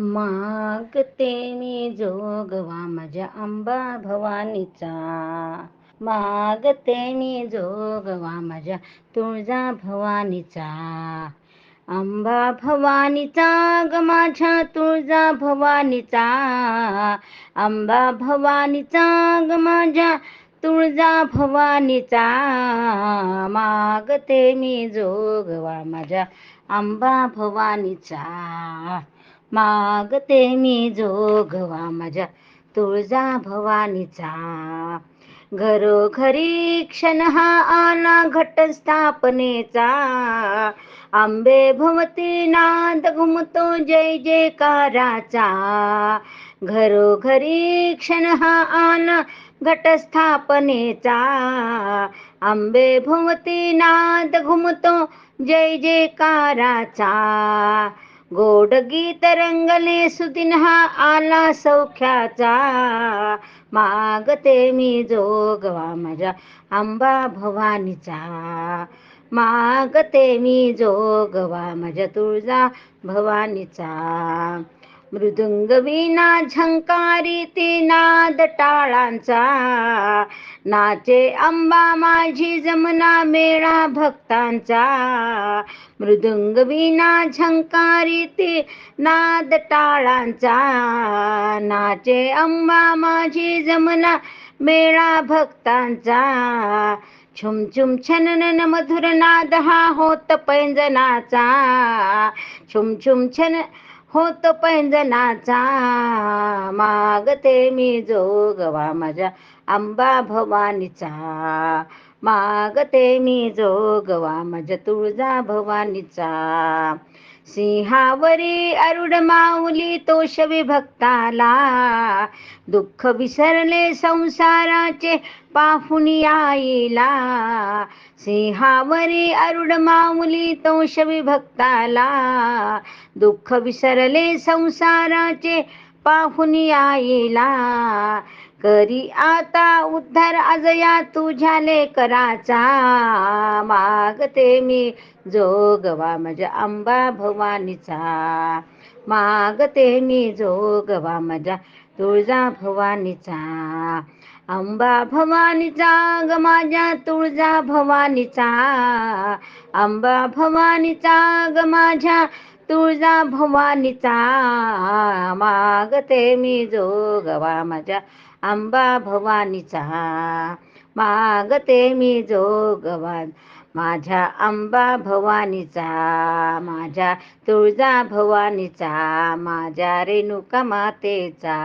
मागते मी जोगवा माझ्या अंबा भवानीचा. मागते मी जोगवा माझ्या तुळजा भवानीचा. अंबा भवानीचा ग माझ्या तुळजा भवानीचा. अंबा भवानीचा ग माझ्या तुळजा भवानीचा. मागते मी जोगवा माझ्या अंबा भवानीचा. मागते मी जोगवा माझ्या तुळजा भवानीचा. घरोघरी क्षण हा आला घटस्थापनेचा आंबे भवती नाद घुमतो जय जयकाराचा. घरोघरी क्षण हा आला घटस्थापनेचा आंबे भवती नाद घुमतो जय जयकाराचा. गोड गीत रंगले सुदिन हा आला सौख्याचा. मागते मी जोगवा माझ्या आंबा भवानीचा. मागते मी जोगवा माझ्या तुळजा भवानीचा. मृदुंग विना झंकारी ती नाद टाळांचा. नाचे अंबा माझी जमना मेळा भक्तांचा. मृदुंग विना झंकारी ती नाद टाळांचा. नाचे अंबा माझी जमना मेळा भक्तांचा. छुम छुम छनन मधुर नाद हा होत पैंजनाचा. छुम छुम छन होत पैंजनाचा मागते मी जोगवा माझ्या अंबा भवानीचा. मागते मी जोगवा माझ्या तुळजा भवानीचा. सिंहावरी अरुड माऊली तोष विभक्ताला दुःख विसरले संसाराचे पाहून आईला सिंहावरी अरुड माऊली तोष विभक्ताला दुःख विसरले संसाराचे पाहून आईला करी आता उद्धार अजया तुझ्या कराचा मागते मी जोगवा माझ्या अंबा भवानीचा. मागते मी जोगवा माझ्या तुळजा भवानीचा. अंबा भवानीचा ग माझ्या तुळजा भवानीचा. अंबा भवानीचा ग माझ्या तुळजा भवानीचा मागते मी जोगवा माझ्या आंबा भवानीचा. मागते मी जोगवा माझ्या आंबा भवानीचा. माझ्या तुळजा भवानीचा माझ्या रेणुका मातेचा.